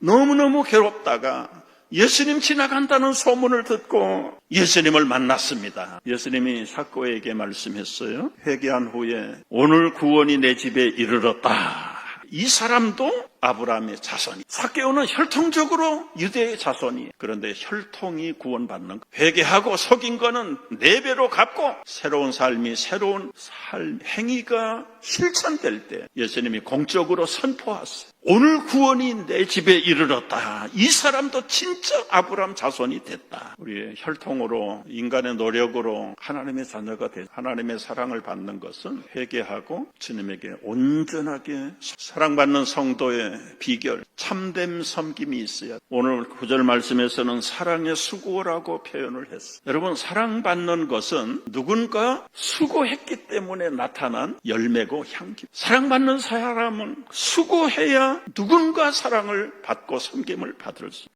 너무너무 괴롭다가 예수님 지나간다는 소문을 듣고 예수님을 만났습니다. 예수님이 사코에게 말씀했어요. 회개한 후에 오늘 구원이 내 집에 이르렀다. 이 사람도 아브라함의 자손이. 사케오는 혈통적으로 유대의 자손이. 그런데 혈통이 구원받는 거. 회개하고 속인 거는 네 배로 갚고 새로운 삶이 새로운 삶 행위가 실천될 때 예수님이 공적으로 선포하세요. 오늘 구원이 내 집에 이르렀다. 이 사람도 진짜 아브라함 자손이 됐다. 우리의 혈통으로 인간의 노력으로 하나님의 자녀가 돼 하나님의 사랑을 받는 것은 회개하고 주님에게 온전하게 사랑받는 성도 의 비결 참됨 섬김이 있어야 오늘 구절 말씀에서는 사랑의 수고라고 표현을 했어요. 여러분 사랑받는 것은 누군가 수고했기 때문에 나타난 열매고 향기. 사랑받는 사람은 수고해야 누군가 사랑을 받고 섬김을 받을 수.